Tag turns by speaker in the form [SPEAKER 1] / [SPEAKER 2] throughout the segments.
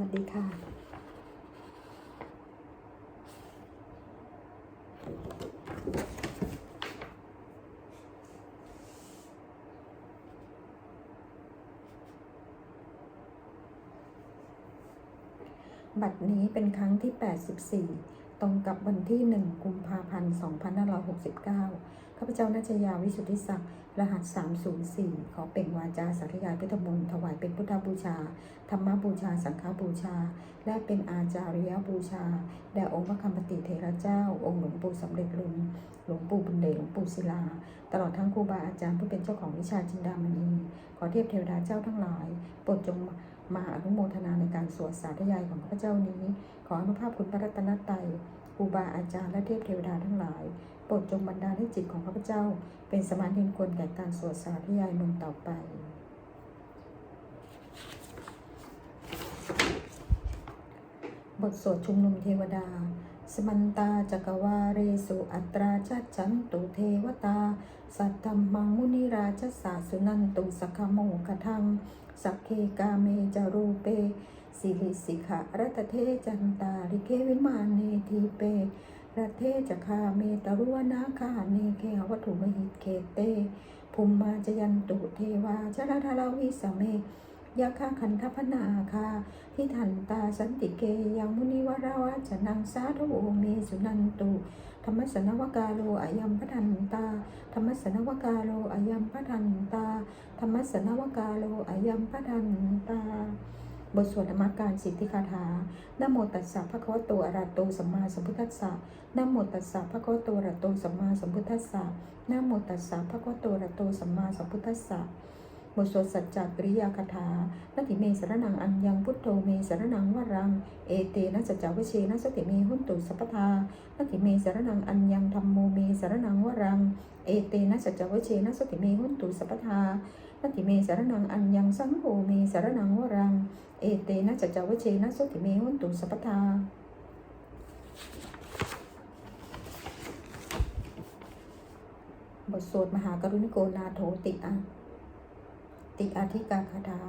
[SPEAKER 1] วัสดีค่ะบัดนี้เป็นครั้งที่ 84 ตรงกับวันที่ 1 กุมภาพันธ์2569 ข้าพเจ้านาชยาวิสุทธิศักดิ์ รหัส 304 ขอเป่งวาจาสาธยายพุทธมนต์ถวายเป็นพุทธบูชา ธรรมบูชา สังฆบูชา และเป็นอาจาริยบูชา แด่องค์พระคำปฏิเทระเจ้า องค์หลวงปู่สำเร็จลุนหลวงปู่บุญเดชหลวงปู่ศิลา ตลอดทั้งครูบาอาจารย์ผู้เป็นเจ้าของวิชาจินดามณี ขอเทพเทวดาเจ้าทั้งหลาย โปรดจง มหาอนุโมทนาในการสวดสาธยายของข้าพเจ้านี้ ขออนุภาพคุณพระรัตนตรัยครูบาอาจารย์และเทพเทวดาทั้งหลายโปรดจงบันดาลให้จิตของข้าพเจ้า เป็นสมาธิควรแก่การสวดสาธยายมนต์ต่อไปบทสวดชุมนุมเทวดา สมันตาจักวาเรสุอัตราชัดฉันตุเทวตา สัตธรรมังมุนิราชสาสุนันตุสกขโมกทัง สักเคกาเมจารูเปสิริสิขะรัตเทจันตาริเควิมานเนทีเปรัตเทจะคาเมตรุวนาคาเนเคหวัตถุมหิตเคเตภูมิมาจยันตุเทวาชรทาราวิสเมยาคาคันทพนาคาทิทันตาสันติเกยังมุนิวราวาจนังสาธุโอเมสุนันตุ ธรรมสนวกาโลอายัมพทันตา ธรรมสนวกาโลอายัมพทันตา ธรรมสนวกาโลอายัมพทันตา บทสวดธรรมการสิทธิคาถานโมตัสสะภะคะวะโตอระหะโตสัมมาสัมพุทธัสสะนโมตัสสะภะคะวะโตอระหะโตสัมมาสัมพุทธัสสะนโมตัสสะภะคะวะโตอระหะโตสัมมาสัมพุทธัสสะ บทสวดสัจจกริยาคาถานาติเมสรนังอัญญังพุทโธเมสรนังวรัง เอเตนะสัจจวเชนะสติเมหุนตุสัพพานาติเมสรนังอัญญังธรรมโมเมสรนังวรัง เอเตนะสัจจวเชนะสติเมหุนตุสัพพานาติเมสรนังอัญญังสังโฆเมสรนังวรัง เอเตนะสัจจวเชนะสติเมหุนตุสัพพาบทสวดมหากรุณิโกนาโถติอะ ติอาธิกาคาถา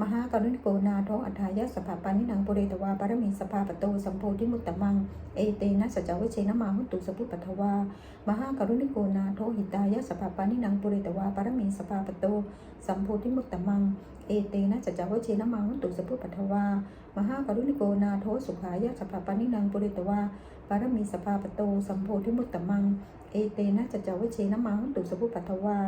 [SPEAKER 1] มหากรุณิโกนาโทอัฏฐายะสภาปานิหนังปุเรตวาปารมีสภาปโตสัมโพธิมุตตมัง เอเตนะสัจจวเชนะมาหุตุสพุปัทวามหากรุณิโกนาโทหิตายะสภาปานิหนังปุเรตวาปารมีสภาปโตสัมโพธิมุตตมัง เอเตนะสัจจวเชนะมาหุตุสพุปัทวามหากรุณิโกนาโทสุขายะสภาปานิหนังปุเรตวาปารมีสภาปโตสัมโพธิมุตตมัง เอเตนะสัจจวเชนะมาหุตุสพุปัทวา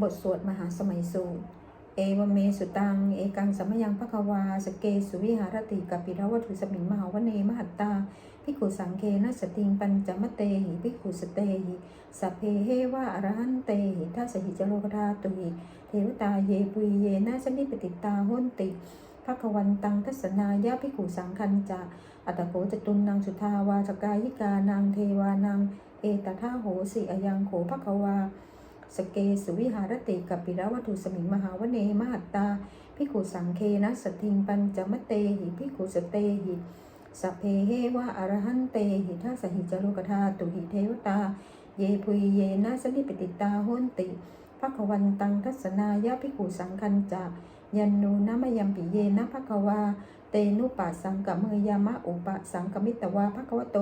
[SPEAKER 1] บทสวดมหาสมัยสูตร เอวเมสุตัง เอกังสัมยังภควา สเกสุวิหารติกัปปิรวัตถุสมิงมหาวเนมหัตตาพิกขุสังเคนะสติงปัญจมเตหิพิกขุสเตหิสัพเพเฮวะอรหันเตหิทัสสหิจโลกธาตุหิเทวตาเยปุยเยนะสนิปติตาหุนติภควันตังทัศนายะพิกขุสังคันจะอัตโกจตุนนางสุทาวาสกายิกานางเทวานางเอตทาโหสิอยังโขภควา สเกสุวิหารติกับปิรวัตถุสมิงมหาวเนมหัตตาพิขุสังเคนะสติงปัญจมเตหิพิขุสเตหิสเพเฮวะอรหันเตหิทัสสหิจโลกธาตุหิเทวตา เยพุยเยนะสนิปติตาโหนติภควันตังทัศนายะพิกขุสังคันจะยันนูนะมยัมปิเยนะภควา เตนุปัสสังกเมยามะอุปสังกมิตวาภควโต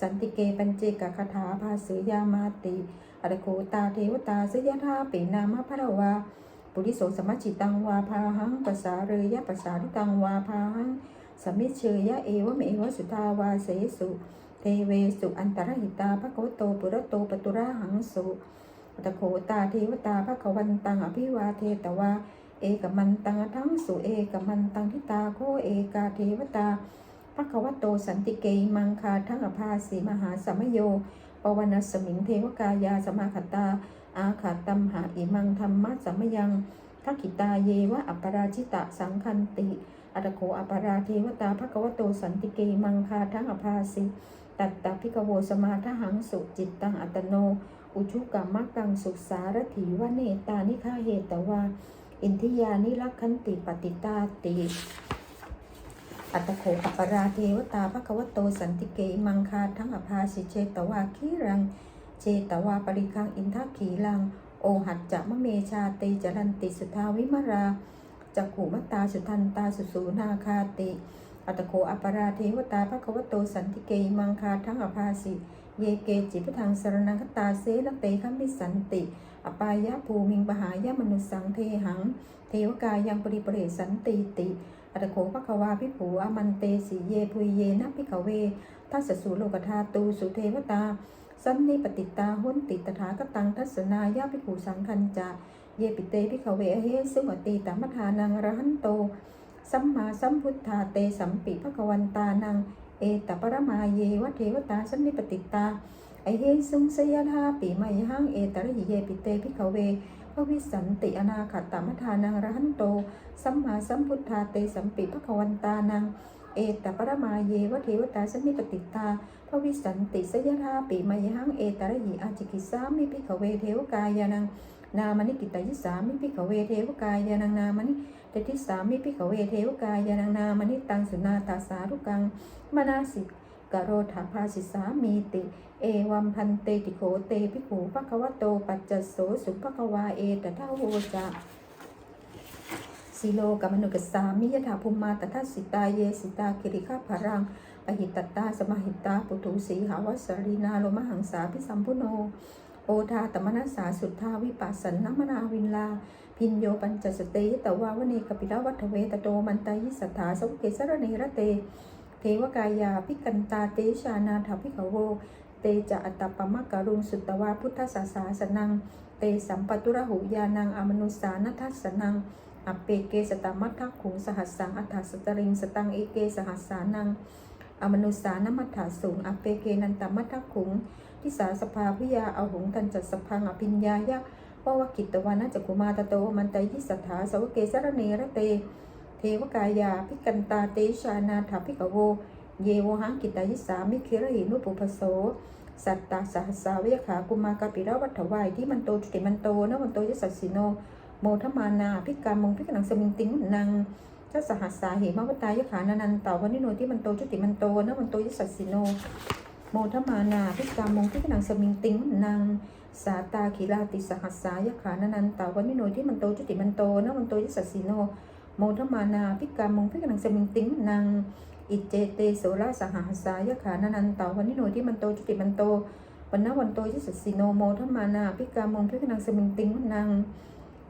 [SPEAKER 1] สันติเกปัญเจกคาถาภาสืยามาติ อรโคตาเทวตาสยธาปินามะพระวาปุริโสสมัจจิตังวาพาหังภาษาเรยะภาษาทิตังวาพาหังสมิเชยะเอวเมวสุทาวาเสสุเทเวสุอันตรหิตาภะคะวะโตปุระโตปตุระหังสุอรโคตาเทวตาภะควันตังอภิวาเทตวาเอกมันตังทั้งสุเอกมันตังทิตาโคเอกาเทวตาภะควโตสันติเกมังคาทั้งอภาสีมหาสมโย วนาสมิงเทวกายาสมาคตา อาขาตัมหาอิมังธรรมะสัมมยังทักขิตาเยวะอัปปราชิตะสังคันติอัตโขอัปปราเทวตาภควโตสันติเกมังคาทั้งอภาสิตัตตพิกโวสมาทหังสุจิตตังอัตโน อุชุกรรมกังสุสารถีวเนตานิฆาเหตวาอินทิยานิรักขันติปฏิตาติ อัตโขอัปราเทวตาภควโตสันติเกมังคาทั้งอภาสิเชตวาคีรัง เจตวาปริคังอินทขีลัง โอหัจจะมะเมชาติจรันติสุทาวิมราจักขุมัตตาสุทันตาสุสูนาคาติ อัตโคอปราเทวตาภควโตสันติเกมังคาทั้งอภาสิเยเกจิพุทธังสรนังคตาเสนเตคัมมิสันติ อปายะภูมิงปหายะมนุสสังเทหัง เทวกายังปริปเรสันติติ อัตโคภควาพิผูอามันเตสีเยพุยเยนะพิขเวทัสสสุโลกธาตูสุเทวตา สันนิปติตาหุนติตถาคตังทัศนายาภิกขุสังคัญจาเยปิเตภิกเวเฮสุมติตามทานังรหันโต สัมมาสัมพุทธาเตสัมปิภควันตานัง เอตปรมาเยวะเทวตาสันนิปติตาไอเฮสุงสยธาปีไมหังเอตระหิเยปิเตภิกเว วิสันติอนาคตตมทานังรหันโต สัมมาสัมพุทธาเตสัมปิภควันตานัง เอตปรมาเยวเทวตาสนิปติตาพระวิสันติสยธาปีมยหังเอตระหิอาจิกิสามิพิขเวเทวกายานัง นามนิกิตายิสามิพิขเวเทวกายานังนามนิเตติสามิพิขเวเทวกายานังนามนิตังสุนาตาสารุกังมนาสิก กโรธาภาสิสามีติ เอวัมพันเตติโขเตภิกขุปะควโตปัจจโสสุภควาเอตถาโวจาสิโลกมนุกสามิยถาภูมาตทัสิตาเยสิตาคิริคาภารังปหิตตาสมหิตาปุถุสีหาวัสรีนาโลมหังสาพิสัมพุโน โอทาตมนัสสาสุทธาวิปัสสันนมนาวินลา พินโยปัญจสเตยตวาวเนกปิลวัฏเวตโตมันตายิสัทธาสวเกสรเนระเต เทวกายาพิกันตาเตชานาถาพิขโว เตจะอัตตปมะการุงสุตวาพุทธสาสาสนัง เตสัมปตุระหุยานังอมนุสานัทัสนังอเปเกสตามัททักขุงสหัสสังอัฏฐสตริงสตังเอเกสหัสสานัง อมนุสานมัฏฐาสูงอเปเกนันตมัททักขุงทิสาสภาพิยาเอาหุงตันจัดสพังอภิญญายะววกิตตวานะจักุมาตโตมันไตยิสัทธาสวเกสรเนระเต เทวกายาพิกันตาเตชานาถาพิกโว เยวหังกิตายิสามิคิระหินุปุพโส สัตตาสหัสสาเวขากุมากาปิระวัฏวายที่มันโตจุติมันโตนะมันโตยสัสสิโน โมทมานาพิการมงพิกนังสมิงติงนังเจ้าสหัสสาเหมวตายขานานันเต่าวันนิโนที่มันโตจุติมันโตนะมันโตยสัสสิโนโมทมานาพิการมงพิกนังสมิงติงนังสาตาขีลาติสหัสสายขานานันเต่าวันนิโนที่มันโตจุติมันโตนะมันโตยสัสสิโน โมทมานาพิกามงพิกนังสมิงติงนังอิเจเตโสราสหัสายขานานันตาวันนิโนที่มันโตจุติมันโตวันนวันโตยสัสสิโนโมทมานาพิกามงพิกนังสมิงติงนัง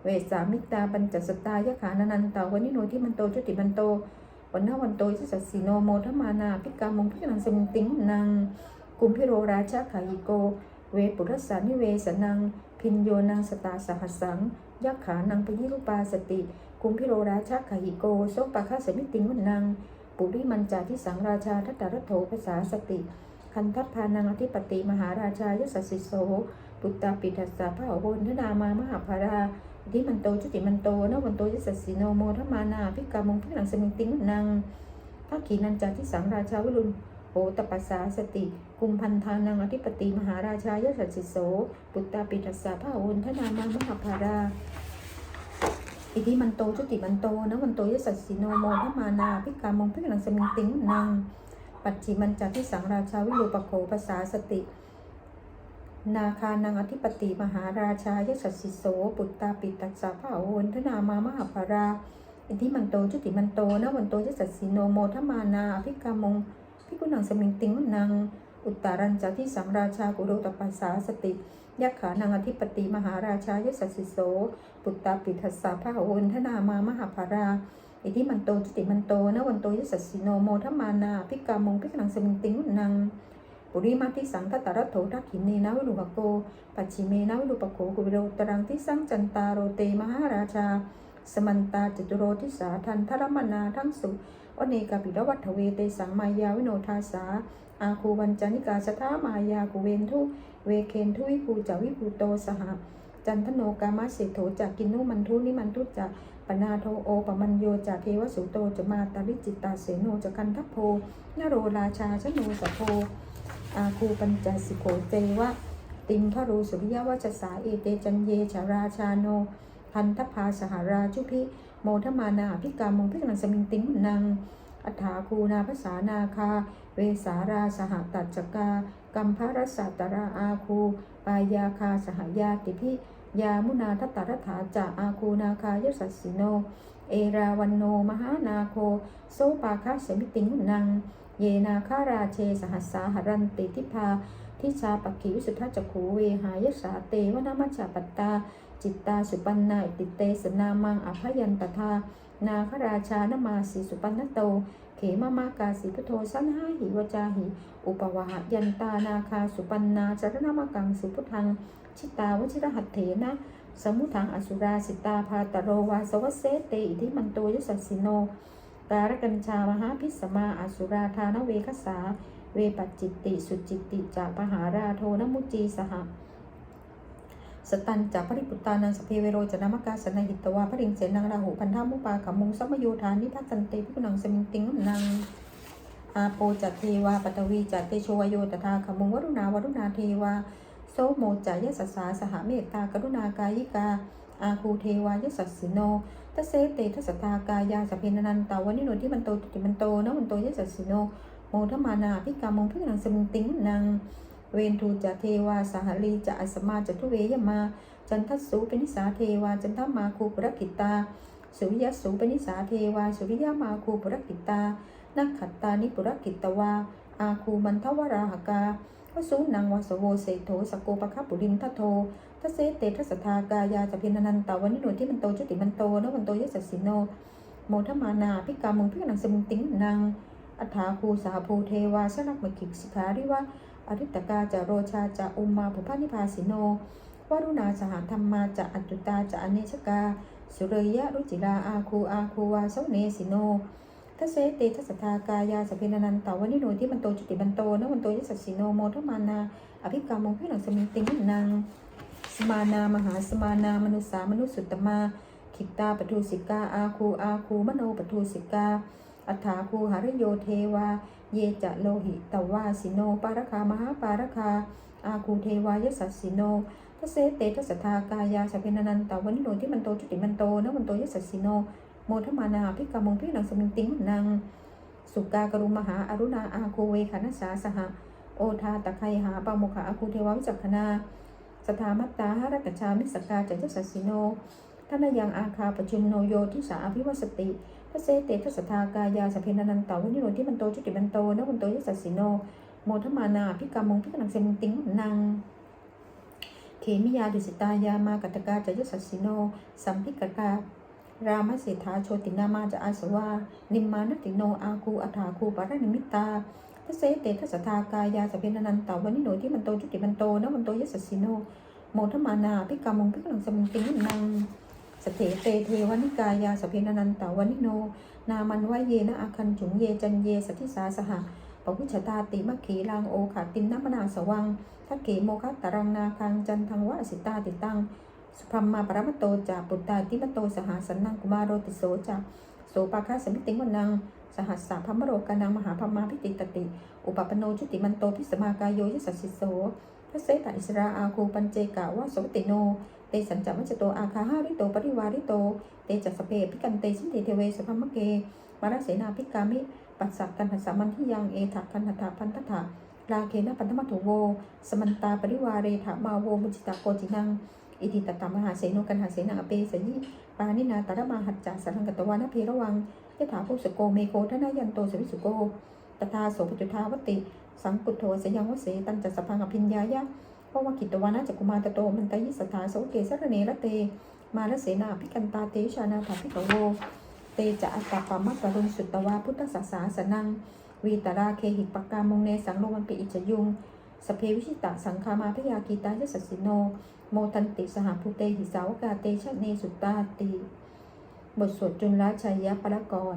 [SPEAKER 1] เวสามิตาปัญจสตายขานานันตาวันนิโนที่มันโตจุติมันโตวันนาวันโตยิสสิโนโมทมานาพิกามงพิกนังสมิงติงนังกุมพิโรราชาขายิโก เวปุรสานิเวสนัง พินโยนังสตาสหัสสังยักขานังปยิรุปาสติ กุมพิโรราชาขายิโกโสปะคาสมิติงวันนัง ปุริมันจาทิสังราชาทัตตรัตโถภาษาสติ คันทัพพานังอธิปติมหาราชายสัสสิโสปุตตาปิทัสสะพระโหนทนามามหาภาราที่มันโตจุติมันโตนวันโตยสัสสิโนโมทมานาพิกามงพิกนังสมิติงนังพระขีนันจาทิสังราชาวิรุณโหตปัสสาสติ กุมพันธานังอธิปติมหาราชายสัสสิโสปุตตาปิทัสสะพระโหนทนามามหาภารา อิทิมันโตจุติมันโตนะวันโตยิสัสสิโนโมทมานาพิกามงพิกนังสมิงติงนังปัจฉิมันจาทิสังราชาวิรูปโขภาษาสติ นาคานังอธิปติมหาราชายสัสสิโสปุตตาปิตัสสะพระโอนทนามามหาภาราอิทิมันโตจุติมันโตนะวันโตยสัสสิโนโมทมานาอภิกามงพิกุนังสมิงติงนังอุตตารัญจาที่สังราชากุโรตปัสสาสติ ยักขานังอธิปติมหาราชายสัสสิโส ปุตตาปิทัสสะพระโอนทนามามหาภาราอิทิมันโตจุติมันโตนะวันโตยสัสสิโนโมทมานาอภิกามงพิกนังสมิงติงวนังปุริมาทิสังคตรัตโถทักขินเนนะวิรุปโก ปัจฉิเมนะวิรุปโขกุวิโรตรังที่สังจันตาโรเตมหาราชา สมันตาจตุโรทิสาทันทรมนาทั้งสุอเนกาปิรวัฏเวเตสังมายาวิโนทาสา อาคูวันจานิกาสทามายากุเวนทุเวเคนทุวิภูจาวิภูโตสหจันทโนกามาเสโถจากกินุมันทุนิมันทุจากปนาโทโอปมัญโยจากเทวสุโตจะมาตาริจิตตาเสโนจะกันทัพโพนโรราชาชโนสโพอาคูปัญจสิโขเจวะติมพรูสุริยวัชสาเอเตจันเยชาราชาโน พันทภาสหราชุพิโมทมานาพิกามงพิกนังสมิงติงนังอัฏฐาคูนาภาษานาคา เวสาราสหตัจกา กัมภรสัตตราอาคู ปายาคาสหยาติพิยามุนาทัตตรัฐาจะอาคูนาคายสัสสิโน เอราวันโนมหานาโค โซปาคาสมิติงนัง เยนาคาราเชสหัสสาหรันติทิพาทิชาปักขิวิสุทธจักขูเวหายสาเตวนามัจจาปัตตา จิตตาสุปันนาติเตสนามังอภยันตทานาคราชานมาสีสุปันนโต เขมามากาสีพุทโธสันหาหิวจาหิ อุปวหยันตานาคาสุปันนาจารณมกังสุพุทธัง ชิตาวชิรหัตเถนะสมุทังอสุราสิตาพาตโรวาสวัสเสเตอิทิมันโตยสัสสิโนการกัญชามหาพิสมาอสุราธานเวคสา เวปัจจิตติ สุจิตติจาปหาราโทนมุจีสห สตันจากปริปุตตานังสเพเวโรจนามกาสนาหิตวาพริงเสนังราหุพันธามุปาขมุงสัมโยธานิพัตันเตพิกุนังสมิงติงนังอาโปจัตเทวาปตวีจัตเตโชวโยตถาขมุงวรุณาวรุณาเทวาโสโมจายสัสสาสหเมตตากรุณากายิกา อาคูเทวายสัสสิโนทัเสเตทัสตากายาสเพนนันตาวนิโนที่มันโตติมันโตนะมันโตยสัสสิโนโมทมานาพิกามงพิกนังสมิงติงนัง เวนทูจะเทวาสหลีจะอสมาจตุเวยมา จันทัสสูปนิสาเทวาจันทมาคูปุรกิตา สุริยสูปนิสาเทวา สุริยมาคูปุรกิตา นักขัตตานิปุรกิตวา อาคูมันทวราหกาวสูนังวสโวเศโธสกโกปะคับปุรินทัโททัสเสเตทัสสทากายาจะพินนันตาวันนิโนที่มันโตจุติมันโตนวันโตยสัสสิโน โมทมานาพิกามุงพิกนังสมุงติงนังอัฏฐาคูสาภูเทวาสนักมกิกสิขาริวะ อริตกาจะโรชาจะอุมมาภุพานิพาสิโนวารุณาสหธรรมาจะอัจจุตาจะอเนชกา สุเรยะรุจิราอาคูอาคูวาสวเนสิโนทัสเสตทัสสทากายาสพเพนนันตาวนิโนที่มันโตจุติมันโตนะมันโตยสัสิโนโมทมานาอภิกามงพิหนังสมิงติงนังสมานามหาสมานามนุสามนุสุตตมาขิตตาปทุสิกาอาคูอาคูมโนปทุสิกาอัฏฐาคูหาริโยเทวา เยจะโลหิตวาสิโน ปารคามหาปารคา อาคูเทวายสัสสิโนทเสเตทัสทากายาสเพนนันตาวนิโนที่มันโตจุติมันโตนะมันโตยสัสสิโน โมทมานาพิกามงพิหนังสมิงติงนังสุกากรุมหาอรุณาอาคูเวคานัสสาสหะโอทาตะไคหาปาโมขะอาคูเทวาวิจักขณาสถามัตตาหรักชามิสกาจัจสัสสิโนทนายังอาคาปชุมโนโยทิสาอภิวสติ ทเสตทัสสทากายาสเพนนันตาวนิโนที่มันโตจุติมันโตนะมันโตยสัสสิโน โมทมานาพิกามงพิกนังเซมติงนังเขมิยาดุสิตายามากัตกาจยสัสสิโนสัมพิกการามเศรษฐาโชตินามาจะอาสวานิมมานติโนอาคูอัฐาคูปารนิมิตตาทเสเตทัสสทากายาสเพนนันตาวนิโนที่มันโตจุติมันโตนะมันโตยสัสสิโนโมทมานาพิกามงพิกนังเซมติงนัง สเถเตเทวนิกายาสพเพนนันตาวนิโน นามันวะเยนะอาคันจุงเยจันเยสทิสาสหะปพุชตาติมัคขีลังโอขาตินนัมนาสวังทักเขโมคัตตรังนาคังจันทังวะสิตาติตัง สุพรมมาปรมโตจาปุตตาติมโตสหสันนังกุมารโรติโสจาโสปาคาสมิติงวนังสหัสสะพัมมโรกานังมหาพมมาพิติตติ อุปปโนจุติมันโตพิสมากายโยยสัสสิโส พระเสตอิสราอาคูปัญเจกาวะโสติโน เตสัญจมัจจโตอาคาหาริโตปริวาริโต เตจัสเพพิกันเตสินเทเทเวสพัมเกมารเสนาพิกามิ ปัสสักกันหัสามันทิยังเอถักกันหัตถาพันทถาลาเคนะปันธมัตถุโว สมันตาปริวาเรถามาโวมุจิตาโกจินัง อิติตตามหาเสนุกันหาเสนาอเปสยิปานินาตระมาหัจจาสังกตวานะเพระวังยถาภูสโกเมโกทนายันโตสวิสุโกตถาโสปจุทาวติ สังกุตโทสยังวเสตันจัสพังอภิญญายะเพราะว่ากิตวานะจักุมาตโตมันตยิสถาโสเกสรเนระเต มาลเสนาพิกันตาเตชานาถาพิกโว เตจะอัตตาปามัตตรุนสุตตวาพุทธศาสาสนัง วีตราเคหิปปกามงเนสังโลมันปิอิจยุงสเพวิชิตะสังคามาพยากีตายสสิโน โมทันติสหภูเตหิสาวกาเตชะเนสุตตาติ บทสวดจุลชัยยปรกร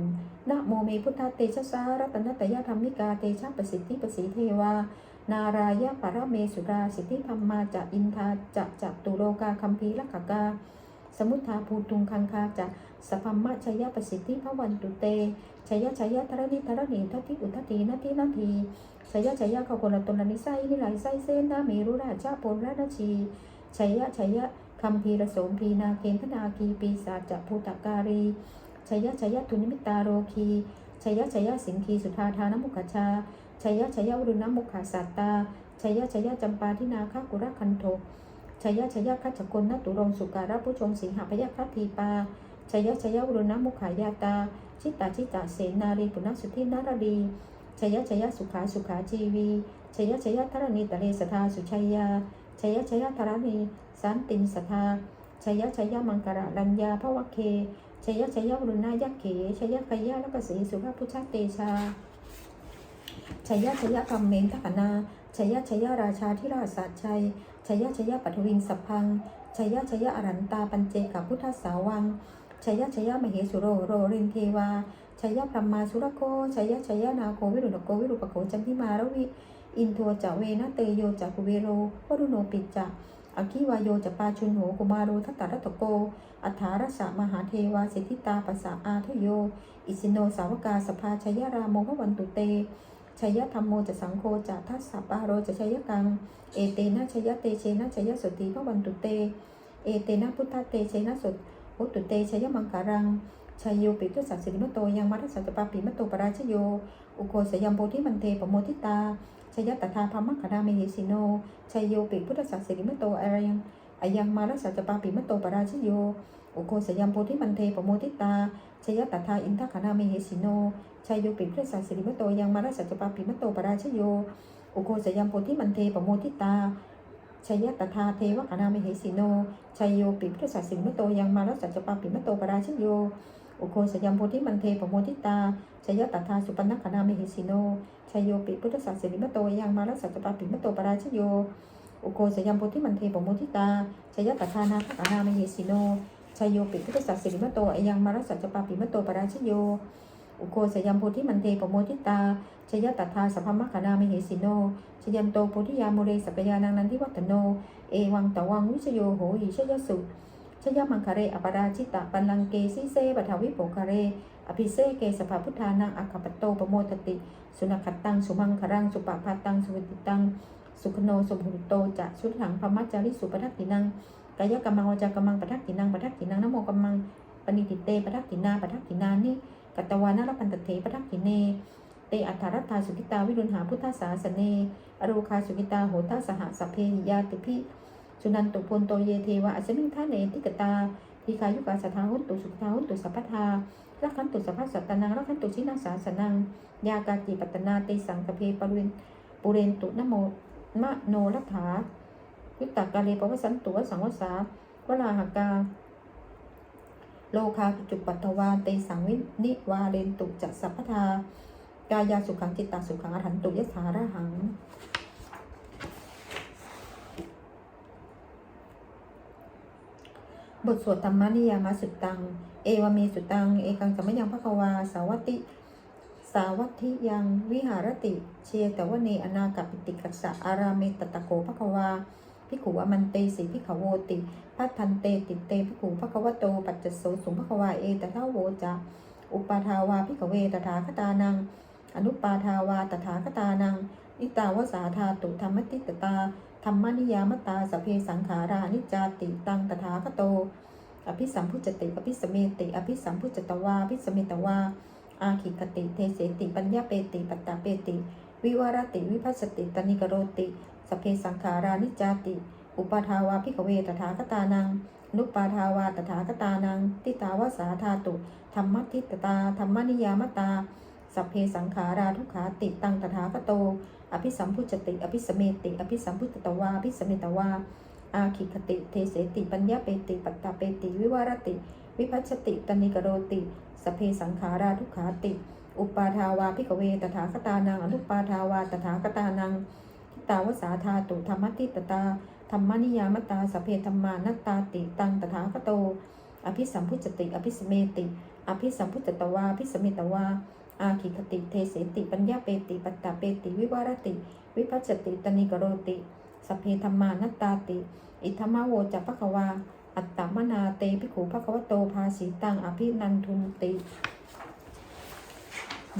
[SPEAKER 1] นะโมเมพุทธาเตชะสารัตนตยธรรมิกาเตชะประสิทธิประสีเทวานารายะปรเมสุราสิทธิธรรมาจะอินทาจะจะตุโลกาคัมภีลักกา สมุทธาภูตุงคังคาจะสพัมะชยประสิทธิพระวันตุเตชยชยธรณิธรณีทัตติอุทตินาทีนาทีชยชยขโกนตนนิไซนิไลไซเซนนาเมรุราชาปนราชชีชยชย คัมภีรโสมพีนาเกณฑนาคีปีศาจภูตการีชยะชยะทุนิมิตาโรคีชยะชยะสิงคีสุธาทานมุขชาชยะชยอุรุณมุขาสัตตาชยะชยะจำปาทินาคากุระคันโทชยะชยคัจกลนตุรงสุการะผู้ชงสิงหพยคัทีปาชยะชยะวรุณมุขายาตา ชิตาชิตาเสนารีปุณสุทธินารดีชยะชยะสุขาสุขาจีวีชยะชยะธรณีตะเลสทาสุชัยยา ชยชยธรณีสันตินสทาชยชยมังกระรัญญาพวเคชยชยวรุณายักเขชยขยะและกสีสุภาพุชเตชาชยชยกรรมเมนทกนาชยชยราชาธิราชสัจชัยชยชยปัทวิงสัพพังชยชยอรันตาปัญเจกับพุทธสาวังชยชยมเหสุโรโรเรินเทวาชยพรหมาสุรโคชยชยนาโควิรุณโกวิรุปโกจันทิมารวิ อินโทจะเวนะเตโยจะกุเวโรวรุโนปิจจะอคิวายโยจะปาชุนโหกุมารโรทัตตารัตโก อัฏฐารสะมหาเทวาสิทธิตาปัสสะอาทโย อิสิโนสาวกาสภาชยรามโมพวันตุเตชยธรรมโมจะสังโฆจะทัสสะปาโรจะชยกัง เอเตนะชยเตเชนะชยสติพวันตุเต เอเตนะพุทธเตเชนะสดโหตุเตชยมังการังชยโยปิตุสัสสิมโตยังมัทสัจจปาปิมโตปราชโย อุโคสยมโพธิมันเทปโมทิตา ชยตถาพมัคคณาเมหิสิโนชัยโยปิพุทธสัสสิริมโตอายังอายังมารัสสัจจปาปิมโตปราชโยอุโคสยัมโพธิมันเทปโมทิตาชยตถาอินทคณาเมหิสิโนชัยโยปิพุทธสัสสิริมโตยังมารัสสัจจปาปิมโตปราชโยอุโคสยัมโพธิมันเทปโมทิตาชยตถาเทวคณาเมหิสิโนชัยโยปิพุทธสัสสิริมโตยังมารัสสัจจปาปิมโตปราชโย อุโคสยัมโพธิมันเทปโมทิตาชยตถาสุปนัคคณาเมหิสิโนชยโยปิพุทธศาสนิมโตยังมารัสสัจปาปิมโตปราชโย อุโกสยัมโพธิมันเทปโมทิตาชยตถานาคกานามเหสิโนชยโยปิพุทธศาสนิมโตยังมารัสสัจปาปิมโตปราชโย อุโกสยัมโพธิมันเทปโมทิตาชยตถาสัพพมัคานามเหสิโนชยันโตโพธิยาโมเรสักยานังนันทิวัตโน เอวังตวังวิชโยโหหิชยสุ ชยมังคะเรอปราชิตะปันลังเกสิเซปทาวิโปคะเร อภิเซเกสภาพุทธานังอัคปโตปโมทติ สุนัขตัง สุมังครัง สุปะพาตัง สุวิติตัง สุขโนสุภุโตจะชุดถังพมัจจาริสุปทักตินังกายกรรมังวจากรรมังปทักตินังปทักตินังนโมกรรมังปณิติเตปทักตินาปทักตินานิกัตตวานาลปันตเถปทักติเน เตอัฏฐรัตตาสุกิตาวิรุณหาพุทธสาสเน อโรคาสุกิตาโหตาสหสเพหิยาติพิ สุนันตุพลโตเยเทวะอัสมิงทาเนติกตาทีคายุกาสทาหุนตุสุขทาหุนตุสัพพทารักขันตุสัพพสัตตนังรักขันตุชินาสาสนัง ยากาจิปัตนาเตสังกเพปรุนปุเรนตุนโมมะโนรัฐายุตตากาเลปวสันตุวสังวสาวลาหกา โลคาจุปัตถวาเตสังวินิวาเรนตุจัสสัพพทากายาสุขังจิตตาสุขังอรหันตุยสาระหัง บทสวดธรรมนิยามสุตตัง เอวเมสุตัง เอกังสมยังพระควา สาวัตติ สาวัติยังวิหารติ เชตวเนอนากัปปิติกัสสะอาราเมตตะโกพระควาพิขุอมันเตสีพิขโวติพัทันเตติเตพิขุพระควโต ปัจจโสสุภพควาเอตทาโวจะอุปาทาวาพิขเวตถาคตานัง อนุปาทาวาตถาคตานัง นิตาวสาธาตุธรรมติตตา ธรรมนิยามตาสเพสังขารานิจาติตังตถาคโต อภิสัมพุจติ อภิสเมติ อภิสัมพุจตวาอภิสเมตวา อาขิกติ เทเสติ ปัญญาเปติ ปัตตาเปติ วิวารติ วิพัสติ ตนิกโรติสเพสังขารานิจาติ อุปาทาวาพิกเวตถาคตานัง นุปปาทาวาตถาคตานัง ติตาวสาธาตุ ธรรมทิตตา ธรรมนิยามตา สัพเพสังขาราทุกขาติตังตถาคโต อภิสัมพุจติ อภิสเมติ อภิสัมพุจตวาอภิสเมตวา อาคิคติ เทเสติ ปัญญาเปติ ปัตตาเปติ วิวารติ วิพัชติ ตนิกโรติสพเพสังขาราทุกขาติ อุปาทาวาพิกเว ตถาคตานัง อนุปาทาวา ตถาคตานังทิตาวสาธาตุธรรมติตตา ธรรมนิยามตาสพเพธรรมานัตตาติ ตัง ตถาคโต อภิสัมพุจติ อภิสเมติ อภิสัมพุจตวาอภิสเมตวา อาคิคติเทเสติปัญญาเปติปัตตาเปติ วิวารติ วิพัชชติตนิกโรติสพเพธรรมานัตตาติ อิทธมโวจะปะควา อัตตมนาเตภิกขุภควโตภาสีตังอภินันทุนติ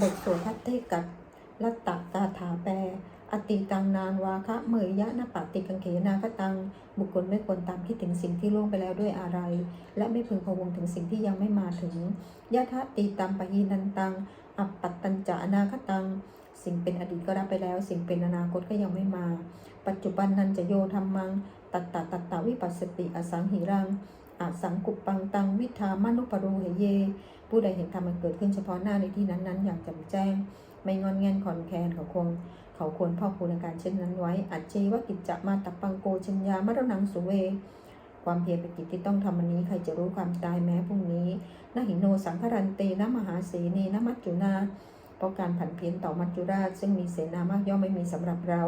[SPEAKER 1] บทสวดพัทเทกัดลัตตตาถาแปลอติตังนานวาคะเมยยะนปติกังเขนาคตัง บุคคลไม่ควรตามคิดถึงสิ่งที่ล่วงไปแล้วด้วยอะไร และไม่พึงพวงถึงสิ่งที่ยังไม่มาถึงยะทะตีตัมปะหีนันตัง อัปปัตตัญจะอนาคตัง สิ่งเป็นอดีตก็รับไปแล้ว สิ่งเป็นอนาคตก็ยังไม่มา ปัจจุบันนันจะโยธรรมัง ตัตตะตัตตะวิปัสสติอสังหิรังอสังกุปปังตังวิธามานุปโรเหเย ผู้ใดเห็นธรรมมันเกิดขึ้นเฉพาะหน้าในที่นั้นๆ อย่างจ่มแจ้ง ไม่งอนแงนขอนแคนเขาคง เขาควรพ่อคูณการเช่นนั้นไว้ อัจเจวกิจจะมาตับปังโกชัญญามรณังสุเว ความเพียรเป็นกิจที่ต้องทำวันนี้ใครจะรู้ความตายแม้พรุ่งนี้นาหิโนสังครันเตนมหาเสนีนมัจจุนาเพราะการผันเพียรต่อมัจจุราชซึ่งมีเสนามากย่อมไม่มีสำหรับเรา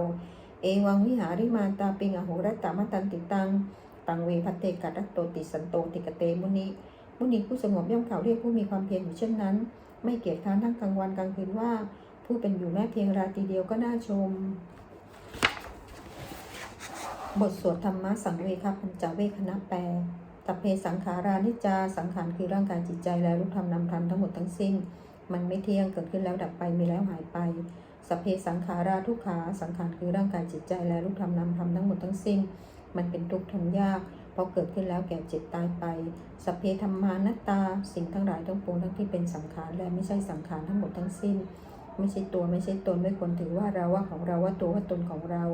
[SPEAKER 1] เอวังวิหาริมาตาปิงอโหรตามตันติตังตังเวพัตเตกัตโตติสันโตติกเตมุนิมุนิผู้สงบย่อมเขาเรียกผู้มีความเพียรอยู่เช่นนั้น ไม่เกียจค้านทั้งกลางวันกลางคืนว่า ผู้เป็นอยู่แม้เพียงราตรีเดียวก็น่าชม บทสวดธรรมะสังเวคปัญจเวคณะแปลตเพสังขารานิจา สังขารคือร่างกายจิตใจและรูปธรรมนามธรรมทั้งหมดทั้งสิ้น มันไม่เที่ยงเกิดขึ้นแล้วดับไปมีแล้วหายไปสเพสังขาราทุกขา สังขารคือร่างกายจิตใจและรูปธรรมนามธรรมทั้งหมดทั้งสิ้น มันเป็นทุกข์ทนยากเพราะเกิดขึ้นแล้วแก่เจ็บตายไปสเพธรรมานัตตา สิ่งทั้งหลายทั้งปวงทั้งที่เป็นสังขารและไม่ใช่สังขารทั้งหมดทั้งสิ้น ไม่ใช่ตัวไม่ใช่ตนไม่ควรถือว่าเราว่าของเราว่าตัวว่าตนของเรา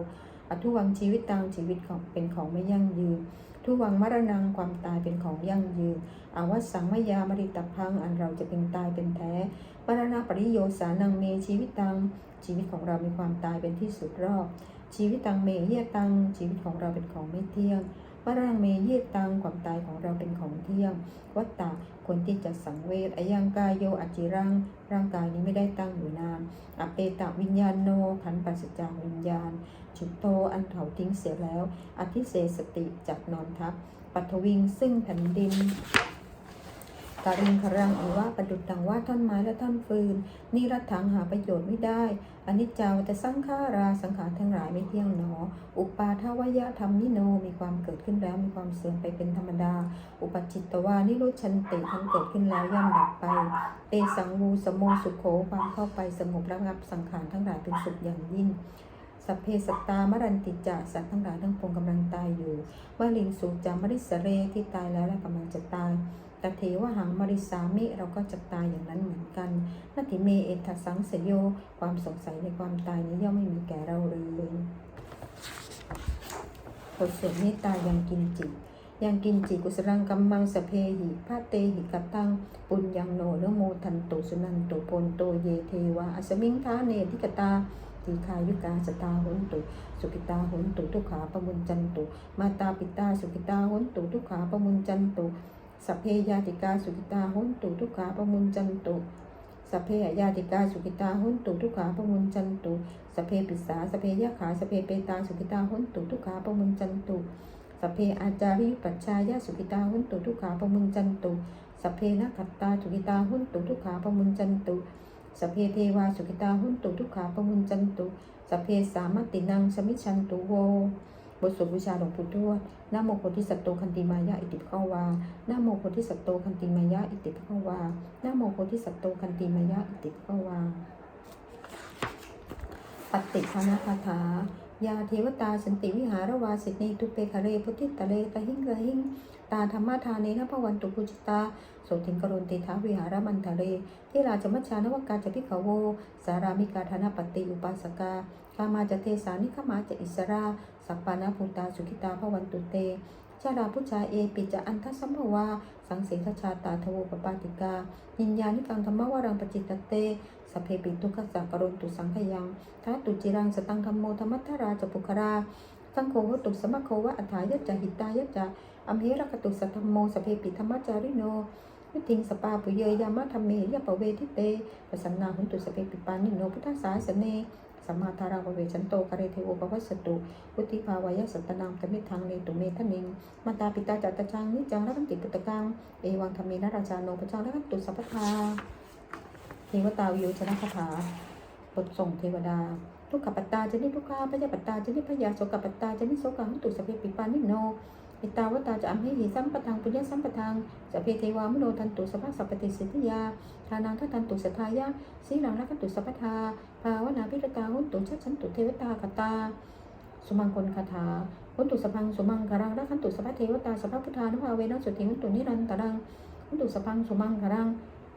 [SPEAKER 1] อทุวังชีวิตตังชีวิตของเป็นของไม่ยั่งยืน ทุวังมรณงความตายเป็นของยั่งยืนอาวัสังมยามริตพังอันเราจะเป็นตายเป็นแท้มรณะปริโยสานังเมชีวิตตังชีวิตของเรามีความตายเป็นที่สุดรอบ ชีวิตตังเมเยตังชีวิตของเราเป็นของไม่เที่ยง มรณะเมเยตังความตายของเราเป็นของเที่ยง วัตตะคนที่จะสังเวชอายังกายโยอจิรัง ร่างกายนี้ไม่ได้ตั้งอยู่นานอเปตะวิญญาณโนขันปัสสจาวิญญาณ จุดโตอันเผาทิ้งเสียแล้ว อธิเสสติจากนอนทับปัทวิงซึ่งแผ่นดิน กาลิงครังหรือว่าประดุจดังว่าท่อนไม้และท่อนฟืน นี่รัตถังหาประโยชน์ไม่ได้อนิจจาวัตสังขาราสังขารทั้งหลายไม่เที่ยงหนอ อุปาทวยะธรรมนิโนมีความเกิดขึ้นแล้วมีความเสื่อมไปเป็นธรรมดา อุปจิตตวานิโรชันติทั้งเกิดขึ้นแล้วย่อมดับไป เตสังวูสมโมสุโขความเข้าไปสงบระงับสังขารทั้งหลายเป็นสุขอย่างยิ่งสัพเพสัตตามรันติจาสัตว์ทั้งหลายทั้งปวงกำลังตายอยู่ว่าลิงสูจามริสเรที่ตายแล้วและกำลังจะตาย ตเทวหังมริสามิเราก็จะตายอย่างนั้นเหมือนกันนาติเมเอทัสสังเสยโย ความสงสัยในความตายนี้ย่อมไม่มีแก่เราเลยบทสวดเมตตายังกินจิตยังกินจิกุสรังกัมมังสเพหิพาเตหิกัตตัง ปุญญังโนเนโมทันตุสุนันตุปนโตเยเทวาอสมิงทาเนทิกตาทีคายุกาสตาหุนตุ สุกิตาหุนตุทุกขาปมุนจันตุ มาตาปิตาสุกิตาหุนตุทุกขาปมุนจันตุ สัพเพยาติกาสุกิตาหุนตุทุกขาปมุนจันตุสัพเพยาติกาสุกิตาหุนตุทุกขาปมุนจันตุสัพเพปิสาสัพเพยะขาสัพเพเปตาสุกิตาหุนตุทุกขาปมุนจันตุสัพเพอาจาริยุปัชชายาสุกิตาหุนตุทุกขาปมุนจันตุสัพเพนักขัตตาสุกิตาหุนตุทุกขาปมุนจันตุสัพเพเทวาสุกิตาหุนตุทุกขาปมุนจันตุสัพเพสามตินังสมิชันตุโว บทสวดบูชาหลวงปู่ทวดนโมโพธิสัตโตคันติมายะอิติภควานโมโพธิสัตโตคันติมายะอิติภควานโมโพธิสัตโตคันติมายะอิติภควาปฏิภาณคาถายาเทวตาสันติวิหารวาสิเนทุเปคะเรพุทธิตะเลตะหิงกะหิง ตาธรรมทานเนนพวันตุปุจิตาโสติงกรุณติทาวิหารมันทะเลทิราจมัชชานวกาจพิขโว สารามิกาธนปฏิอุปาสกากามาจะเทสานิขมาจะอิสราสัปปานาภูตาสุขิตาพวันตุเตชาดาพุชาเอปิจะอันทัสัมภวาสังเสทชาตาทวปปาติกายินญานิกังธรรมวรังปจิตเตสเพปิทุกขสักกรุณตุสังขยังทัตุจิรังสตังธรรมโมธรรมัทราจปุคราสังโฆตุสมะโควะอัฏฐายะจะหิตายะจะ อัมเหรกตุสัทธมโมสเพปิธรรมจาริโนวิทิงสปาปุเยยามะธรรมเมยะปะเวทิเตปสันนาหุนตุสเพปิปานิโนพุทธสาสเนสัมมาทาราภเวชันโตกะเรเทโวปวัสสตุพุทธิภาวายะสัตตนังตมิทังเนตุเมทนิงมาตาปิตาจัตตจังนิจังรักันติปุตตกัง เอวังธรรมีนาราจาโนพระเจ้ารักันตุสัพพทาเทวตาวิโยชนะคาถาบทส่งเทวดาทุกขปัตตาจะนิทุกขาพยาปัตตาจะนิพยาโสกปัตตาจะนิโสกังตุสเพปิปานิโน อิตาวตาจะอัมหิหิสัมปทังปุญญสัมปทังสัพเพเทวามโนทันตุสัพพะสัพปติสิทธิยาทานังทัทันตุสัทธายะสีลังรักขันตุสัพพทาภาวนาพิรตาหุนตุชัชันตุเทวตาคตา สุมังคลคาถาหุนตุสพังสุมังคารังรักขันตุสัพพเทวตาสัพพพุทธานุภาเวนะสุติหุนตุนิรันตรังหุนตุสพังสุมังคารัง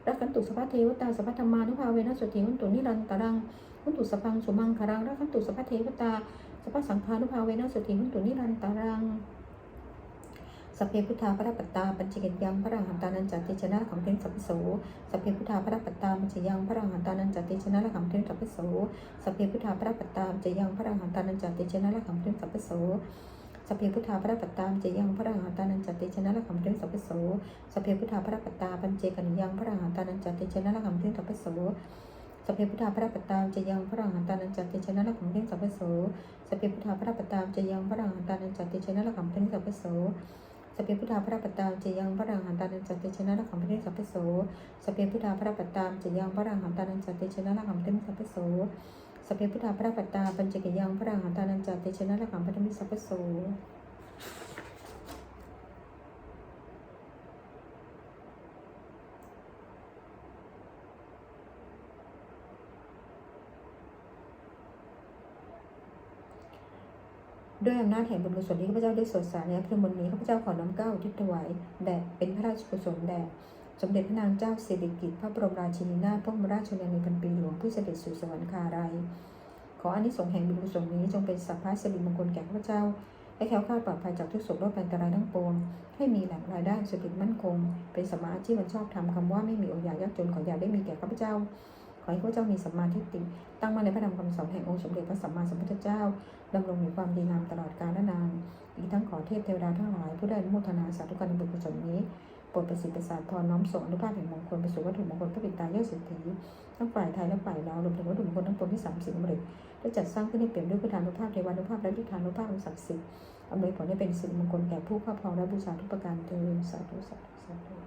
[SPEAKER 1] รักขันตุสัพพเทวตาสัพพธรรมานุภาเวนะสุติหุนตุนิรันตรังหุนตุสพังสุมังคารังรักขันตุสัพพเทวตาสัพพสังฆานุภาเวนะสุติหุนตุนิรันตรัง สัพเพพุทธาพระปัตตาปัญจเกิจยังพระรังหันตานันจัติชนะขังเทนสัพพโสสัพเพพุทธาพระปัตตาปัญจยังพระรังหันตานันจัติชนะขังเทนสัพพโสสัพเพพุทธาพระปัตตาปัญจยังพระรังหันตานันจัติชนะขังเทนสัพพโสสัพเพพุทธาพระปัตตาปัญจยังพระรังหันตานันจติชนะขังเทนสัพพโสสัพเพพุทธาพระปัตตาปัญเจกันยังพระรังหันตานันจติชนะขังเทนสัพพโสสัพเพพุทธาพระปัตตาปัญจยังพระรังหันตานันจติชนะขังเทนสัพโสสัพเพพุทธาพระปัตตาปัญจยังพระรหันตานันจติชนะขังเทนสัพพโส สเปียพุทธาพระปัตตามจะยังพระรังหันตานันจัตติชนะละขัมพเทสัพพโสสเปียพุทธาพระปัตตามจะยังพระรังหันตานันจัตติชนะละขัมพเทสัพพโสสเปียพุทธาพระปัตตาปัญจกิยังพระรังหันตานันจัตติชนะละขัมพเทสัพพโส ด้วยอำนาจแห่งบุญกุศลที่ข้าพเจ้าได้สวดสารในคืนวันนี้ข้าพเจ้าขอน้อมเกล้าอุทิศถวายแด่เป็นพระราชกุศลแด่สมเด็จพระนางเจ้าสิริกิติ์พระบรมราชินีนาถพระบรมราชชนนีพันปีหลวงผู้เสด็จสู่สวรรคาลัยขออานิสงส์แห่งบุญกุศลนี้จงเป็นสัพพะสิริมงคลแก่ข้าพเจ้าให้แคล้วคลาดปลอดภัยจากทุกโศกโรคภัยอันตรายทั้งปวง ให้มีแหล่งรายได้สุจริตมั่นคง เป็นสมมาอาชีพมันชอบทำคำว่าไม่มีโอยายากจนขออย่าได้มีแก่ข้าพเจ้า ขอให้ข้าพเจ้ามีสัมมาทิฏฐิตั้งมั่นในพระธรรมคำสอนแห่งองค์สมเด็จพระสัมมาสัมพุทธเจ้าดำรงอยู่ความดีงามตลอดกาลนานอีกทั้งขอเทพเทวดาทั้งหลาย ผู้ได้อนุโมทนาสาธุการในบุญกุศลนี้โปรดประสิทธิ์ประสาทพรน้อมส่งอนุภาพแห่งมงคลไปสู่วัตถุมงคลพระปิตายอสิทธิทั้งฝ่ายไทยและฝ่ายลาวรวมถึงวัตถุมงคลทั้งปวงที่สามสิบมฤตได้จัดสร้างขึ้นให้เปี่ยมด้วยพุทธานุภาพเทวานุภาพและยุทธานุภาพอันศักดิ์สิทธิ์อำนวยผลให้เป็นสิริมงคลแก่ผู้ครอบครองและบูชาทุกประการเทอสาธุสาธุสาธุ